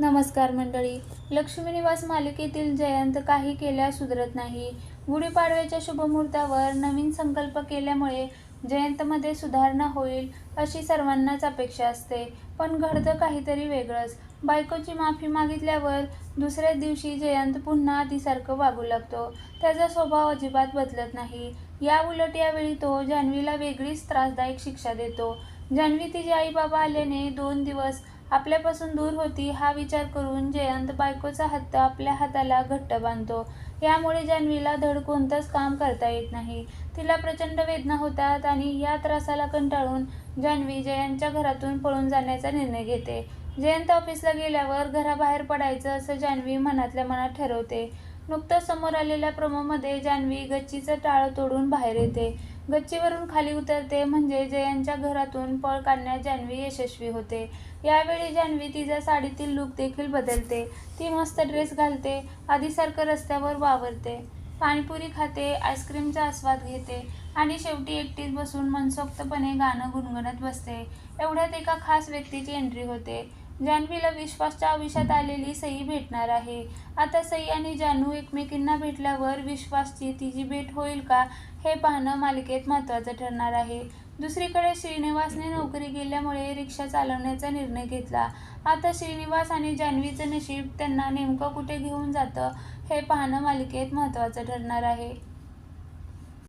नमस्कार मंडळी. लक्ष्मी निवास मालिकेतील जयंत काही केल्या सुधरत नाही. गुढीपाडव्याच्या शुभमुहूर्तावर नवीन संकल्प केल्यामुळे जयंतमध्ये सुधारणा होईल अशी सर्वांनाच अपेक्षा असते. पण घडतं काहीतरी वेगळंच. बायकोची माफी मागितल्यावर दुसऱ्याच दिवशी जयंत पुन्हा आधीसारखं वागू लागतो. त्याचा स्वभाव अजिबात बदलत नाही. या उलट यावेळी तो जान्हवीला वेगळीच त्रासदायक शिक्षा देतो. जान्हवी तिचे आई बाबा आल्याने दोन दिवस आपल्यापासून दूर होती हा विचार करून जयंत बायकोचा हत्त आपल्या हाताला घट्ट बांधतो. यामुळे जान्हवीला धड कोणतंच काम करता येत नाही. तिला प्रचंड वेदना होतात आणि या त्रासाला कंटाळून जान्हवी जयंतच्या घरातून पळून जाण्याचा निर्णय घेते. जयंत ऑफिसला गेल्यावर घराबाहेर पडायचं असं जान्हवी मनातल्या मनात ठरवते. नुकतंच समोर आलेल्या प्रोमोमध्ये जान्हवी गच्चीचं टाळं तोडून बाहेर येते. गच्चीवरून खाली उतरते म्हणजे जयंतच्या घरातून पळ काढण्यात जान्हवी यशस्वी होते. यावेळी जान्हवी तिचा साडीतील लूक देखील बदलते. ती मस्त ड्रेस घालते आधीसारखं रस्त्यावर वावरते. पाणीपुरी खाते आईस्क्रीमचा आस्वाद घेते आणि शेवटी एकटीच बसून मनसोक्तपणे गाणं गुणगुणत बसते. एवढ्यात एका खास व्यक्तीची एंट्री होते. जान्हवीला विश्वासच्या आयुष्यात आलेली सई भेटणार आहे. आता सई आणि जानू एकमेकींना भेटल्यावर विश्वासची तिची भेट होईल का हे पाहणं मालिकेत महत्त्वाचं ठरणार आहे. दुसरीकडे श्रीनिवासने नोकरी गेल्यामुळे रिक्षा चालवण्याचा निर्णय घेतला. आता श्रीनिवास आणि जान्हवीचं नशीब त्यांना नेमकं कुठे घेऊन जातं हे पाहणं मालिकेत महत्त्वाचं ठरणार आहे.